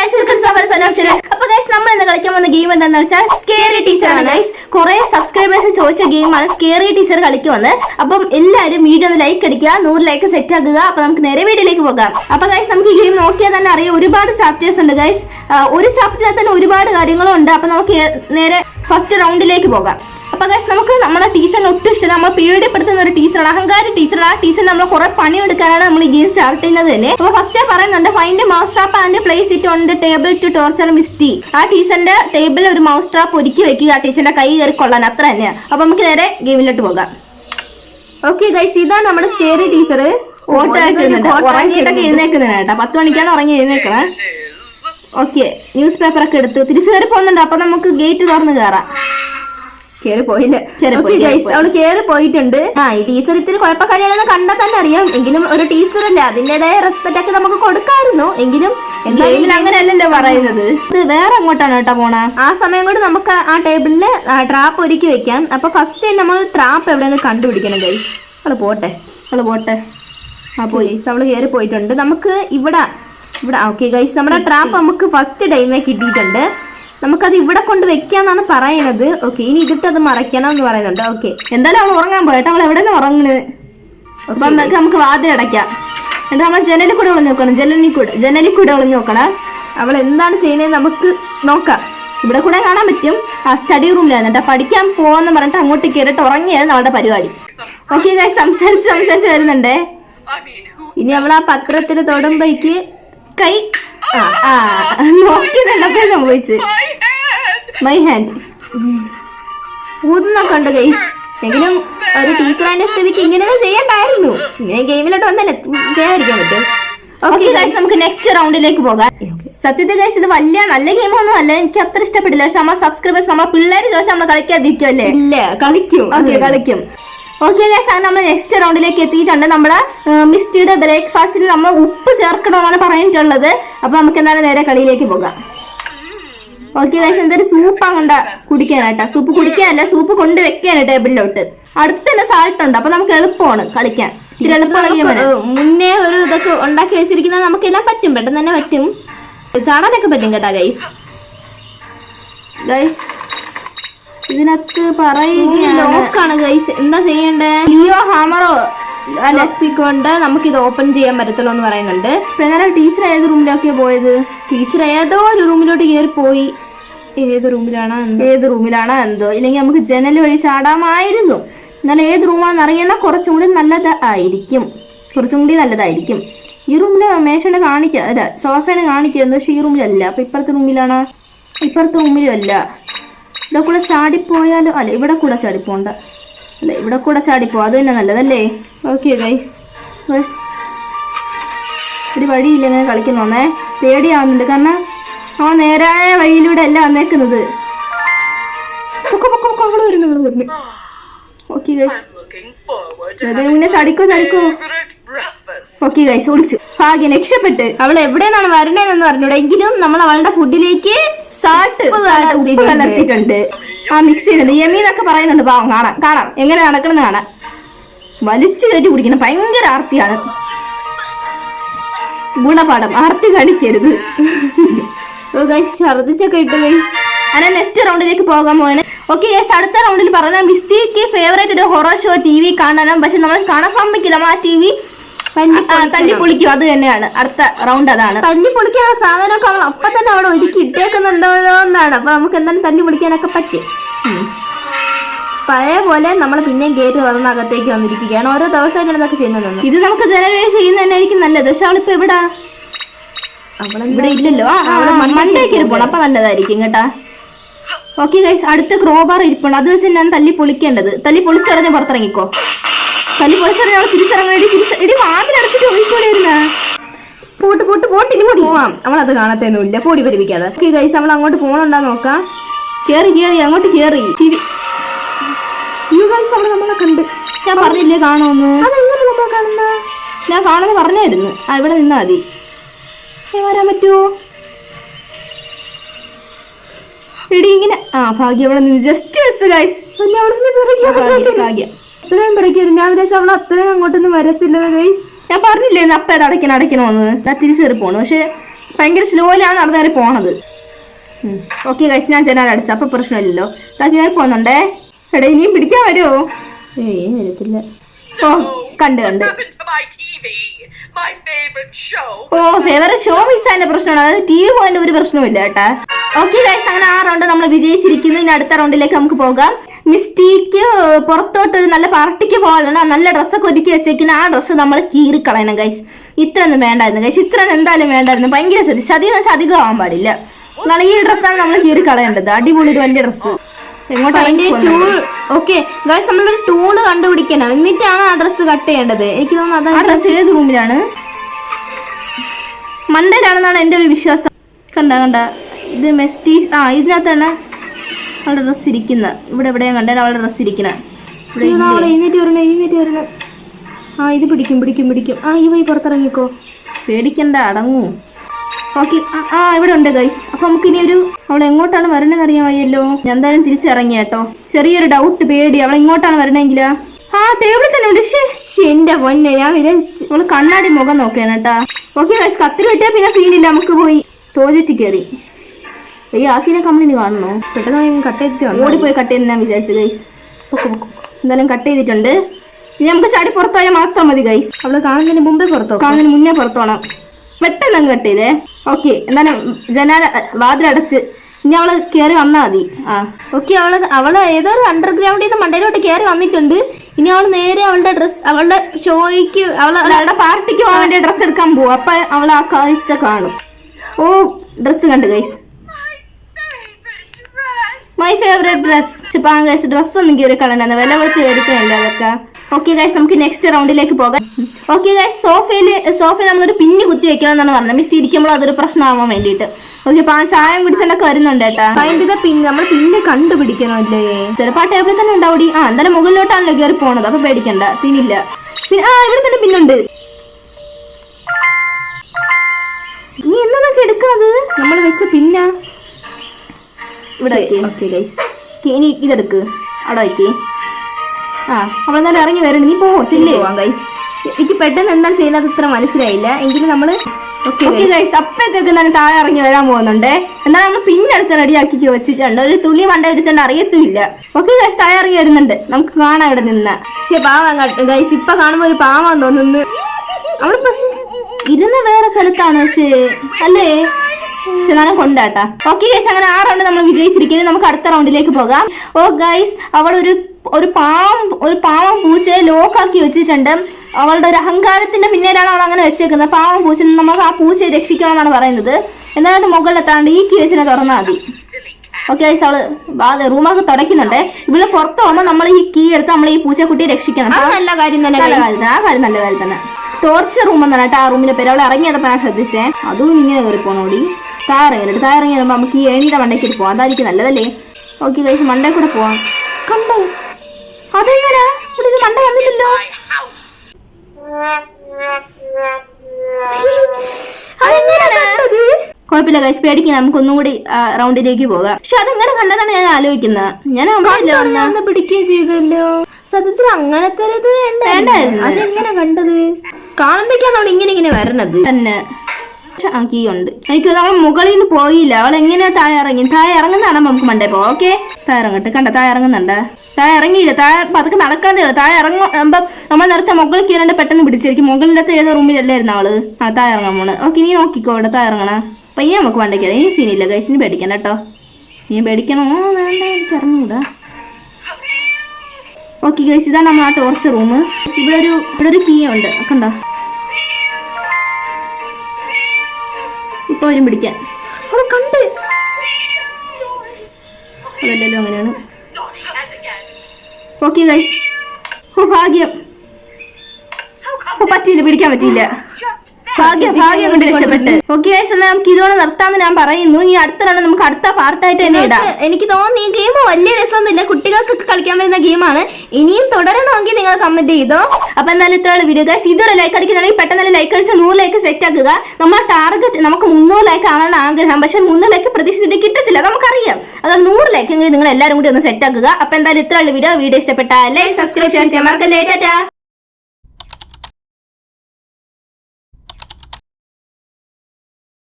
Guys അപ്പൊ guys നമ്മൾ ഇന്ന് കളിക്കാൻ വന്ന ഗെയിം എന്താണെന്ന് വെച്ചാൽ സ്കേറി ടീച്ചർ ആണ് ഗൈസ് കുറെ സബ്സ്ക്രൈബേഴ്സ് ചോദിച്ച ഗെയിമാണ് സ്കേറി ടീച്ചർ കളിക്കുമെന്ന്. അപ്പം എല്ലാവരും വീഡിയോ ഒന്ന് ലൈക്ക് അടിക്കുക നൂറ് ലൈക്ക് സെറ്റ് ആക്കുക. അപ്പൊ നമുക്ക് നേരെ വീഡിയോയിലേക്ക് പോകാം. അപ്പൊ ഗൈസ് നമുക്ക് ഈ ഗെയിം നോക്കിയാൽ തന്നെ അറിയാം ഒരുപാട് ചാപ്റ്റേഴ്സ് ഉണ്ട് ഗൈസ് ഒരു ചാപ്റ്ററിൽ തന്നെ ഒരുപാട് കാര്യങ്ങളും ഉണ്ട്. അപ്പൊ നമുക്ക് നേരെ ഫസ്റ്റ് റൗണ്ടിലേക്ക് പോകാം. അപ്പൊ ഗൈസ് നമുക്ക് നമ്മുടെ ടീച്ചറിന് ഒട്ടും ഇഷ്ടം നമ്മൾ പേടിപ്പെടുത്തുന്ന ഒരു ടീച്ചറാണ് അഹങ്കാര ടീച്ചറാണ് ആ ടീച്ചർ നമ്മൾ കുറെ പണി എടുക്കാനാണ് നമ്മൾ ഈ ഗെയിം സ്റ്റാർട്ട് ചെയ്യുന്നത് തന്നെ. അപ്പൊ ഫസ്റ്റ് പറയുന്നുണ്ട് find mouse trap and place it on the table to torture Misty ആ ടീച്ചറിന്റെ ടേബിളിൽ ഒരു മൗസ് ട്രാപ്പ് ഒരുക്കി വെക്കുക. ആ ടീച്ചറിന്റെ കൈ കയറി കൊള്ളാൻ. അത്ര തന്നെയാണ് അപ്പൊ നമുക്ക് നേരെ ഗെയിമിലോട്ട് പോകാം. ഓക്കെ ഗൈസ് ഇതാണ് നമ്മുടെ സ്കേറി ടീച്ചർ ഉറങ്ങിയിട്ടൊക്കെ എഴുന്നേക്കുന്നതിന് കേട്ടോ. പത്ത് മണിക്കാണ് ഉറങ്ങി എഴുന്നേക്കണേ ഓക്കെ ന്യൂസ് പേപ്പർ ഒക്കെ എടുത്തു. തിരിച്ചു കയറി പോകുന്നുണ്ട്. അപ്പൊ നമുക്ക് ഗേറ്റ് തുറന്ന് കയറാം കേറി പോയില്ല. ഓക്കെ ഗൈസ് അവൾ കേറി പോയിട്ടുണ്ട്. ആ ഈ ടീച്ചർ ഇത്തിരി കുഴപ്പക്കാരിയാണെന്ന് കണ്ടാൽ തന്നെ അറിയാം. എങ്കിലും ഒരു ടീച്ചർ അല്ലേ അതിന്റേതായ റെസ്പെക്ട് ഒക്കെ നമുക്ക് കൊടുക്കായിരുന്നു. എങ്കിലും എന്തായാലും അങ്ങനെയല്ലല്ലോ പറയുന്നത്. ഇത് വേറെ അങ്ങോട്ടാണ് കേട്ടോ പോണേ. ആ സമയം കൊണ്ട് നമുക്ക് ആ ടേബിളിൽ ട്രാപ്പ് ഒരുക്കി വെക്കാം. അപ്പൊ ഫസ്റ്റ് നമ്മൾ ട്രാപ്പ് എവിടെയെന്ന് കണ്ടുപിടിക്കണം ഗൈസ് അവൾ പോട്ടെ. അവൾ പോട്ടെ. ആ പോയി. അവൾ കയറി പോയിട്ടുണ്ട്. നമുക്ക് ഇവിടെ ഇവിടെ ഓക്കെ ഗൈസ് നമ്മുടെ ട്രാപ്പ് നമുക്ക് ഫസ്റ്റ് ടൈമേ കിട്ടിയിട്ടുണ്ട്. നമുക്കത് ഇവിടെ കൊണ്ട് വെക്കാന്നാണ് പറയണത്. ഓക്കെ ഇനി ഇതിട്ട് അത് മറയ്ക്കണം എന്ന് പറയുന്നുണ്ട്. ഓക്കെ എന്തായാലും അവൾ ഉറങ്ങാൻ പോയിട്ട് അവൾ എവിടെ നിന്ന് ഉറങ്ങുന്നത്? അപ്പൊ നമുക്ക് നമുക്ക് വാതിലടയ്ക്കാം എന്നിട്ട് നമ്മൾ ജനലിൽ കൂടെ ഒളിഞ്ഞു നോക്കണം. ജനലിൽ കൂടെ ജനലിൽ കൂടെ ഒളിഞ്ഞു നോക്കണം. അവൾ എന്താണ് ചെയ്യുന്നത് നമുക്ക് നോക്കാം. ഇവിടെ കൂടെ കാണാൻ പറ്റും. ആ സ്റ്റഡി റൂമിലായിരുന്നു കേട്ടോ. പഠിക്കാൻ പോവാന്ന് പറഞ്ഞിട്ട് അങ്ങോട്ട് കയറിയിട്ട് ഉറങ്ങിയായിരുന്നു അവളുടെ പരിപാടി. ഓക്കെ ഗൈസ് സംസാരിച്ച് സംസാരിച്ച് വരുന്നുണ്ടേ. ഇനി അവൾ ആ പത്രത്തിൽ തൊടുമ്പോഴേക്ക് കൈ നോക്കി നല്ലപ്പോ സംഭവിച്ചു മൈ ഹാൻഡ് ഊതുന്നൊക്കെ ഉണ്ട് ഗൈസ് എങ്കിലും ഒരു ടീച്ചറാന്റെ സ്ഥിതിക്ക് ഇങ്ങനെയൊന്നും ചെയ്യണ്ടായിരുന്നു. ഇങ്ങനെ ഗെയിമിലോട്ട് വന്നല്ലേ ചെയ്യാതിരിക്കാൻ പറ്റും. ഓക്കെ ഗൈസ് നമുക്ക് നെക്സ്റ്റ് റൗണ്ടിലേക്ക് പോകാം. സത്യത്തിൽ ഗൈസ് ഇത് വലിയ നല്ല ഗെയിമൊന്നും അല്ല. എനിക്ക് അത്ര ഇഷ്ടപ്പെട്ടില്ല. പക്ഷെ നമ്മൾ സബ്സ്ക്രൈബേഴ്സ് നമ്മളെ പിള്ളേർ ചോദിച്ചാൽ നമ്മൾ കളിക്കാതിരിക്കുമല്ലേ ഇല്ല കളിക്കും. ഓക്കെ കളിക്കും. ഓക്കെ ഗൈസ് അത് നമ്മൾ നെക്സ്റ്റ് റൗണ്ടിലേക്ക് എത്തിയിട്ടുണ്ട്. നമ്മുടെ മിസ്റ്റിയുടെ ബ്രേക്ക്ഫാസ്റ്റിൽ നമ്മൾ ഉപ്പ് ചേർക്കണമെന്നാണ് പറഞ്ഞിട്ടുള്ളത്. അപ്പൊ നമുക്ക് എന്തായാലും നേരെ കളിയിലേക്ക് പോകാം. ഓക്കെ ഗൈസ് എന്തൊരു സൂപ്പ് അങ്ങോട്ട് കുടിക്കാനായിട്ടാ സൂപ്പ് കുടിക്കാനല്ല സൂപ്പ് കൊണ്ട് വെക്കാനാണ് ടേബിളിലോട്ട്. അടുത്ത് തന്നെ സാൾട്ട് ഉണ്ട്. അപ്പൊ നമുക്ക് എളുപ്പമാണ് കളിക്കാൻ. ഇത്തിരി എളുപ്പമുള്ള നമുക്ക്, മുന്നേ ഒരു ഇതൊക്കെ ഉണ്ടാക്കി വെച്ചിരിക്കുന്നത് നമുക്കെല്ലാം പറ്റും. പെട്ടെന്ന് തന്നെ പറ്റും. ചാടാനൊക്കെ പറ്റും കേട്ടാ ഗൈസ് ഗൈസ് ഇതിനകത്ത് പറയുകയാണ്. ഗൈസ് എന്താ ചെയ്യണ്ടേ? ലിയോ ഹാമറോ അല്ല കൊണ്ട് നമുക്ക് ഇത് ഓപ്പൺ ചെയ്യാൻ പറ്റത്തുള്ളൂ എന്ന് പറയുന്നുണ്ട്. എങ്ങനെ ടീച്ചർ ഏത് റൂമിലൊക്കെയാ പോയത്? ടീച്ചർ ഏതോ ഒരു റൂമിലോട്ട് കയറി പോയി ഏത് റൂമിലാണ് ഏത് റൂമിലാണ് എന്തോ. ഇല്ലെങ്കിൽ നമുക്ക് ജനൽ വഴി ചാടാമായിരുന്നു. എന്നാൽ ഏത് റൂമാണെന്ന് അറിയണ കുറച്ചും കൂടി നല്ലത് ആയിരിക്കും. കുറച്ചും കൂടി നല്ലതായിരിക്കും. ഈ റൂമിൽ മേശയുടെ കാണിക്കുക അല്ല സോഫയാണ് കാണിക്കുന്നത് പക്ഷേ ഈ റൂമിലല്ല അപ്പൊ ഇപ്പുറത്തെ റൂമിലാണ് ഇപ്പുറത്തെ റൂമിലും അല്ല. ഇവിടെ കൂടെ ചാടിപ്പോയാലോ അല്ല ഇവിടെ കൂടെ ചാടിപ്പോണ്ട. അല്ല ഇവിടെ കൂടെ ചാടിപ്പോ അത് തന്നെ നല്ലതല്ലേ? ഓക്കെ ഗൈസ് ഗയ്സ്, ഒരു വഴിയില്ല ഇങ്ങനെ കളിക്കുന്നോന്നേ പേടിയാവുന്നുണ്ട്. കാരണം അവൻ നേരായ വഴിയിലൂടെ അല്ല വന്നേക്കുന്നത്. Okay guys. ഓക്കെ ഗൈസ് ഒളിച്ചു ഭാഗ്യം രക്ഷപ്പെട്ട്. അവൾ എവിടെയാണ് വരണേന്ന് അറിഞ്ഞൂടാ. എങ്കിലും നമ്മൾ അവളുടെ ഫുഡിലേക്ക് സാൾട്ട് ഉപ്പ് കലർത്തിയിട്ടുണ്ട്. ആ മിക്സ് ചെയ്യുന്നുണ്ട് യമി എന്നൊക്കെ പറയുന്നുണ്ട്. പാവം കാണാം കാണാം. എങ്ങനെ നടക്കണമെന്ന് കാണാം. വലിച്ചു കയറ്റി കുടിക്കണം ഭയങ്കര ആർത്തിയാണ്. ഗുണപാഠം. ആർത്തി കാണിക്കരുത്. ഛർദിച്ചൊക്കെ ഇട്ട് ഗൈസ് അങ്ങനെ നെക്സ്റ്റ് റൗണ്ടിലേക്ക് പോകാൻ പോവാണ് ഓക്കെ യെസ് അടുത്ത റൗണ്ടിൽ പറഞ്ഞ മിസ്റ്റേക്ക് ഫേവറേറ്റ് ഒരു ഹൊറർ ഷോ ടി വി കാണാനും പക്ഷെ നമ്മൾ കാണാൻ സമ്മതിക്കില്ല. നമ്മൾ ആ ടി വി തല്ലി പൊളിക്കും. അത് തന്നെയാണ്. അടുത്ത റൗണ്ട് അതാണ്. തല്ലി പൊളിക്കാനുള്ള സാധനമൊക്കെ അവൾ അപ്പൊ തന്നെ അവിടെ ഒരുക്കി ഇട്ടേക്കുന്നുണ്ടോ എന്നാണ് അപ്പൊ നമുക്ക് എന്തായാലും തല്ലി പൊളിക്കാനൊക്കെ പറ്റും. പഴയ പോലെ നമ്മൾ പിന്നെയും ഗേറ്റ് തുറന്ന് അകത്തേക്ക് വന്നിരിക്കുകയാണ്. ഓരോ ദിവസമായിട്ട് ഇതൊക്കെ ചെയ്യുന്നത് ഇത് നമുക്ക് ജനവേ ചെയ്യുന്നതന്നെയായിരിക്കും നല്ലത്. പക്ഷെ അവളിപ്പോ എവിടാ? ഇവിടെ ഇല്ലല്ലോ. ആ അവിടെ മണ്ടേക്ക് ഇരിപ്പുണ്ട്. അപ്പൊ നല്ലതായിരിക്കും കേട്ടാ. ഓക്കെ ഗൈസ് അടുത്ത ക്രോബാർ ഇരിപ്പുണ്ട്. അത് വെച്ച് ഞാൻ തല്ലി പൊളിക്കേണ്ടത്. തല്ലി പൊളിച്ചടഞ്ഞ് പുറത്തിറങ്ങിക്കോ. തല്ലി പൊളിച്ചറിയ അവൾ തിരിച്ചിറങ്ങി തിരിച്ച് ഇടി വാതിലടച്ചിട്ട് പോയിക്കോളിരുന്ന. പോട്ട് പോട്ട് പോട്ട് ഇനി പോടി. പോവാം. അവളത് കാണത്തൊന്നുമില്ല. പൊടി പഠിപ്പിക്കാതെ. ഓക്കെ ഗൈസ് അവൾ അങ്ങോട്ട് പോകണുണ്ടാ നോക്കാം. കേറി കേറി അങ്ങോട്ട് കേറി. ടി ഈ ഗൈസ് അവൾ നമ്മളെ കണ്ട്. ഞാൻ പറഞ്ഞില്ലേ കാണുമെന്ന്? അതെങ്ങനെ നമ്മളെ കാണുന്ന? ഞാൻ കാണുന്നത് പറഞ്ഞായിരുന്നു. ആ ഇവിടെ നിന്നാ മതി. വരാൻ പറ്റുമോ എടി ഇങ്ങനെ. ആ ഭാഗ്യം അവിടെ നിന്ന്. ജസ്റ്റ് മിസ് ഗൈസ് പിന്നെ അവളിന്റെ പിറകെ ഭാഗ്യം. അത്രയും പിറകെ ഞാൻ വിചാരിച്ചു അവൾ അത്രയും അങ്ങോട്ടൊന്നും വരത്തില്ല ഗൈസ് ഞാൻ പറഞ്ഞില്ലേ അപ്പ അത് അടയ്ക്കണം അടയ്ക്കണമെന്ന് ഞാൻ തിരിച്ചു കയറി പോണു. പക്ഷെ ഭയങ്കര സ്ലോയിലാണ് നടന്നു കയറി പോണത്. ഓക്കെ ഗൈസ് ഞാൻ ചെന്നാൽ അടിച്ചു. അപ്പൊ പ്രശ്നമില്ലല്ലോ. താക്കി കയറി പോകുന്നുണ്ടേ എടാ ഇനിയും പിടിക്കാൻ വരുമോ ഏയ് വരത്തില്ല. ഓ കണ്ട് കണ്ട്. ഓ ഫേവറേറ്റ് ഷോ മിസ് ആയതിന്റെ പ്രശ്നമാണ്. അതായത് ടി വി പോയിന്റ് ഒരു പ്രശ്നവും ഇല്ല കേട്ടാ ഓക്കെ ഗൈസ് അങ്ങനെ ആ റൗണ്ട് നമ്മൾ വിജയിച്ചിരിക്കുന്നു. ഇനി അടുത്ത റൗണ്ടിലേക്ക് നമുക്ക് പോകാം. മിസ്റ്റീക്ക് പുറത്തോട്ട് ഒരു നല്ല പാർട്ടിക്ക് പോകാനാണ് നല്ല ഡ്രസ്സൊക്കെ ഒരുക്കി വെച്ചേക്കുന്ന ആ ഡ്രസ്സ് നമ്മൾ കീറിക്കളയണം ഗൈസ് ഇത്രയൊന്നും വേണ്ടായിരുന്നു ഗൈസ് ഇത്രയൊന്നും എന്തായാലും വേണ്ടായിരുന്നു. ഭയങ്കര ശ്രദ്ധ ചതി എന്ന് വെച്ചാൽ അധികം ആവാൻ പാടില്ല. എന്നാൽ ഈ ഡ്രസ്സാണ് നമ്മൾ കീറിക്കളയേണ്ടത്. അടിപൊളി ഒരു വലിയ ഡ്രസ്സ്. എങ്ങോട്ടാണ് അതിന്റെ ടൂൾ ഓക്കെ ഗൈസ് നമ്മളൊരു ടൂൾ കണ്ടുപിടിക്കണം. എന്നിട്ടാണ് ആ ഡ്രസ്സ് കട്ട് ചെയ്യേണ്ടത്. എനിക്ക് തോന്നുന്നു ആ അതാ ഡ്രസ് ഏത് റൂമിലാണ്? മണ്ടയിലാണെന്നാണ് എന്റെ ഒരു വിശ്വാസം. കണ്ട കണ്ട. ഇത് മെസ്റ്റി ആ ഇതിനകത്താണ് അവളുടെ ഡ്രസ്സ് ഇരിക്കുന്നത് ഇവിടെ എവിടെയും കണ്ടാൽ അവളുടെ ഡ്രസ്സ് ഇരിക്കുന്നത് ഇവിടെ അയ്യോ, ഇല്ലേ? എഴുന്നേറ്റ് വരണേ എഴുന്നേറ്റ് വരണേ. ആ ഇത് പിടിക്കും പിടിക്കും പിടിക്കും. ആ ഈ വഴി പുറത്തിറങ്ങിക്കോ. പേടിക്കണ്ട അടങ്ങൂ. ഓക്കെ ആ ഇവിടെ ഉണ്ട് ഗൈസ് അപ്പൊ നമുക്ക് ഇനി ഒരു അവൾ എങ്ങോട്ടാണ് വരണെന്ന് അറിയാൻ വയ്യല്ലോ ഞാൻ എന്തായാലും തിരിച്ചിറങ്ങി കേട്ടോ. ചെറിയൊരു ഡൗട്ട് പേടി. അവൾ ഇങ്ങോട്ടാണ് വരണെങ്കിലാ? ആ ടേബിളിൽ തന്നെ ഉണ്ട്. എന്റെ പൊന്നെ ഞാൻ വിചാരിച്ചു അവൾ കണ്ണാടി മുഖം നോക്കണം കേട്ടാ. ഓക്കെ ഗൈസ് കത്തിരി വെട്ടിയാ പിന്നെ സീനില്ല നമുക്ക് പോയി ടോയ്ലറ്റ് കയറി ഈ ആ സീനെ കമ്പനി കാണണോ? പെട്ടെന്ന് കട്ട് ചെയ്തിട്ട് ഓടിപ്പോയി കട്ട് ചെയ്ത് ഞാൻ വിചാരിച്ചു ഗൈസ് എന്തായാലും കട്ട് ചെയ്തിട്ടുണ്ട്. ഇനി നമുക്ക് ചാടി പുറത്തുപോയാൽ മാത്രം മതി ഗൈസ് അവൾ കാണുന്നതിന് മുമ്പേ പുറത്തോ കാണുന്നതിന് മുന്നേ പുറത്തോണം പെട്ടെന്ന് അങ്ങ് കട്ട് ചെയ്തേ. ഓക്കെ എന്തായാലും ജനാല വാതിലടച്ച് ഇനി അവൾ കയറി വന്നാൽ മതി. ആ. ഓക്കെ അവൾ അവൾ ഏതോ ഒരു അണ്ടർഗ്രൗണ്ടിൽ നിന്ന് മണ്ടയിലോട്ട് കയറി വന്നിട്ടുണ്ട്. ഇനി അവൾ നേരെ അവളുടെ ഡ്രസ് അവളുടെ ഷോയ്ക്ക് അവൾ അവളുടെ പാർട്ടിക്ക് പോകാൻ വേണ്ടി ഡ്രസ്സ് എടുക്കാൻ പോവും. അപ്പൊ അവൾ ആ കാഴ്ച കാണും. ഓ ഡ്രസ്സ് കണ്ട് ഗൈസ്. മൈ ഫേവറേറ്റ് ഡ്രസ് ചിപ്പാൻ ഗൈസ് ഡ്രസ് ഒന്നും കയറി കളയണ്ട വില കൊടുത്ത് മേടിക്കണല്ലോ അതൊക്കെ. ഓക്കെ ഗൈസ് നമുക്ക് നെക്സ്റ്റ് റൗണ്ടിലേക്ക് പോകാം. ഓക്കെ ഗൈസ് സോഫയിൽ സോഫയിൽ നമ്മളൊരു പിന്നി കുത്തി വെക്കണം എന്നാണ് പറഞ്ഞത്. മിസ്റ്റ് ഇരിക്കുമ്പോൾ അതൊരു പ്രശ്നമാവാൻ വേണ്ടിയിട്ട്. ഓക്കെ പാൻ ചായം കുടിച്ചെന്നൊക്കെ വരുന്നുണ്ട് കേട്ടോ. അതിന്റെ പിന്നെ നമ്മൾ പിന്നെ കണ്ടുപിടിക്കണമല്ലേ ചിലപ്പോൾ ആ ടേബിളിൽ തന്നെ ഉണ്ടാവും ആ എന്തായാലും മുകളിലോട്ടാണല്ലോ കയറി പോണത്. അപ്പൊ പേടിക്കണ്ട. സീനില്ല പിന്നെ ആ ഇവിടെ തന്നെ പിന്നുണ്ട് നീ എന്നതൊക്കെ എടുക്കണത്? നമ്മൾ വെച്ച പിന്നെ ഇവിടെ വയ്ക്കേ ഓക്കെ ഗൈസ് ഇനി ഇതെടുക്ക്. അവിടെ വയ്ക്കേ ആ അവളെന്തായാലും ഇറങ്ങി വരണം. നീ പോവോ ചെല്ലേ പോവാം ഗൈസ് എനിക്ക് പെട്ടെന്ന് എന്താ ചെയ്യുന്നത് ഇത്ര മനസ്സിലായില്ല. എങ്കിലും നമ്മൾ ഓക്കെ ഓക്കെ ഗൈസ് അപ്പോഴത്തേക്ക് തന്നെ താഴെ ഇറങ്ങി വരാൻ പോകുന്നുണ്ട്. എന്നാൽ നമ്മൾ പിന്നെടുത്ത് റെഡിയാക്കി വെച്ചിട്ടുണ്ട്. ഒരു തുള്ളി മണ്ട വെച്ചിട്ടുണ്ട് അറിയത്തുമില്ല. ഓക്കെ ഗൈസ് താഴെ ഇറങ്ങി വരുന്നുണ്ട്. നമുക്ക് കാണാം ഇവിടെ നിന്ന്. പക്ഷെ പാവം ഗൈസ് ഇപ്പൊ കാണുമ്പോ ഒരു പാവം തോന്നുന്നു. അവിടെ പക്ഷെ ഇരുന്ന വേറെ സ്ഥലത്താണ്. പക്ഷേ അല്ലേ? പക്ഷെ ഞാൻ കൊണ്ടാട്ടാ. ഓക്കെ ഗൈസ് അങ്ങനെ ആ റൗണ്ട് നമ്മൾ വിജയിച്ചിരിക്കുന്നത് നമുക്ക് അടുത്ത റൗണ്ടിലേക്ക് പോകാം. ഓ ഗൈസ് അവൾ ഒരു ഒരു പാവം ഒരു പാവം പൂച്ചയെ ലോക്കാക്കി വെച്ചിട്ടുണ്ട്. അവളുടെ ഒരു അഹങ്കാരത്തിന്റെ പിന്നിലാണ് അവൾ അങ്ങനെ വെച്ചേക്കുന്നത്. പാവം പൂച്ച നമുക്ക് ആ പൂച്ചയെ രക്ഷിക്കണമെന്നാണ് പറയുന്നത്. എന്നാലും മുകളിലെത്താണ്ട് ഈ കേസിനെ തുറന്നാൽ മതി. ഓക്കെ ഗൈസ് അവൾ വാ- റൂമൊക്കെ തുടയ്ക്കുന്നുണ്ട്. ഇവിടെ പുറത്ത് പോകുമ്പോൾ നമ്മൾ ഈ കീ എടുത്ത് നമ്മൾ ഈ പൂച്ചക്കുട്ടിയെ രക്ഷിക്കണം. അത് നല്ല കാര്യം തന്നെ നല്ല കാര്യം ആ കാര്യം നല്ല കാര്യം തന്നെ. ടോർച്ചർ റൂം എന്നാണ് കേട്ടോ ആ റൂമിന്റെ പേര്. അവൾ ഇറങ്ങിയതപ്പോ ഞാൻ ശ്രദ്ധിച്ചേ. അതും ഇങ്ങനെ കയറി പോണോടി താഴെ വരുമ്പോൾ നമുക്ക് ഈ ഏണിയുടെ മണ്ടയ്ക്ക് പോവാം അതായിരിക്കും നല്ലതല്ലേ? ഓക്കെ കഴിച്ച് മണ്ടയിൽ കൂടെ പോവാം. കണ്ടോ? അതെങ്ങനെ? ഇവിടെ മണ്ട വന്നില്ലല്ലോ. കുഴപ്പമില്ല കൈസ് പേടിക്കാൻ നമുക്ക് ഒന്നും കൂടി റൗണ്ടിലേക്ക് പോകാം. പക്ഷെ അതെങ്ങനെ കണ്ടതാണ് ഞാൻ ആലോചിക്കുന്നത്. ഞാൻ പിടിക്കുകയും ചെയ്തല്ലോ. സത്യത്തിൽ അങ്ങനത്തെ ഇത് വേണ്ടായിരുന്നു. അതെങ്ങനെ കണ്ടത്? കാണുമ്പോഴേക്കാണ് അവൾ ഇങ്ങനെ ഇങ്ങനെ വരണത്. തന്നെ. പക്ഷെ ആ ഉണ്ട് എനിക്ക് അവൾ മുകളിൽ നിന്ന് പോയില്ല. അവൾ എങ്ങനെയാ താഴെ ഇറങ്ങി? താഴെ ഇറങ്ങുന്നതാണ് നമുക്ക് മണ്ടേ. പോവാം ഓക്കെ. താഴെ ഇറങ്ങട്ടെ. കണ്ട താഴെ ഇറങ്ങുന്നുണ്ട്. താഴെ ഇറങ്ങിയില്ല. താഴെ പതുക്കെ നടക്കാതെ താഴെ ഇറങ്ങുമ്പോ നമ്മൾ നേരത്തെ മുകളിൽ കയറേണ്ട പെട്ടെന്ന് പിടിച്ചിരിക്കും. മുകളിന്റെ ഏത് റൂമിലല്ലായിരുന്നു അവൾ? ആ താഴെ ഇറങ്ങാൻ പോണ്. ഓക്കെ നീ നോക്കിക്കോ അവിടെ താഴെ ഇറങ്ങണ. പയ്യെ നമുക്ക് മണ്ടേ കയറി. ഇനി സീനില്ല ഗൈസിന് പേടിക്കണ്ട കേട്ടോ. നീ പേടിക്കണോ. വേണ്ട എനിക്ക് ഇറങ്ങൂടാ. ഓക്കെ ഗൈസ് ഇതാണ് നമ്മൾ ആ ടോർച്ച് റൂം ഇവിടെ ഒരു ഇവിടെ ഒരു കീ ഉണ്ട്. കണ്ടോ? വരും പിടിക്കാൻ. അവിടെ കണ്ട്. അതല്ലല്ലോ അങ്ങനെയാണ്. ഓക്കെ ഗൈസ് ഭാഗ്യം. പറ്റിയില്ല പിടിക്കാൻ പറ്റിയില്ല. ഭാഗ്യം ഭാഗ്യം കൊണ്ട് രക്ഷപ്പെട്ട്. ഓക്കെ ഗൈസ് എന്നാൽ നമുക്ക് ഇതോടെ നിർത്താന്ന് ഞാൻ പറയുന്നു. ഇനി അടുത്ത റൗണ്ട് നമുക്ക് അടുത്ത പാർട്ടായിട്ട് തന്നെ ഇടാം. എനിക്ക് തോന്നുന്നു ഈ ഗെയിം വലിയ രസമൊന്നുമില്ല. കുട്ടികൾക്കൊക്കെ കളിക്കാൻ വരുന്ന ഗെയിമാണ് ഇനിയും തുടരണമെങ്കിൽ നിങ്ങൾ കമന്റ് ചെയ്തോ. അപ്പൊ എന്തായാലും ഇത്രയുള്ള വീഡിയോ ഗൈസ് ഇതുവരെ ലൈക്ക് അടിക്കുന്നുണ്ടെങ്കിൽ പെട്ടെന്ന് ലൈക്ക് അടിച്ച് നൂറ് ലൈക്ക് സെറ്റ് ആക്കുക. നമ്മൾ ടാർഗറ്റ് നമുക്ക് മുന്നൂറ് ലൈക്ക് ആവാൻ ആഗ്രഹം. പക്ഷെ മുന്നൂറ് ലൈക്ക് പ്രതീക്ഷിച്ചിട്ട് കിട്ടത്തില്ല. നമുക്കറിയാം. അതുകൊണ്ട് നൂറ് ലൈക്ക് എങ്കിലും നിങ്ങൾ എല്ലാവരും കൂടി ഒന്ന് സെറ്റ് ആക്കുക. അപ്പൊ എന്തായാലും ഇത്രയുള്ള വീഡിയോ വീഡിയോ ഇഷ്ടപ്പെട്ടാൽ ലൈക്ക് സബ്സ്ക്രൈബ് ചെയ്യാൻ മറക്കല്ലേ. ടാറ്റാ.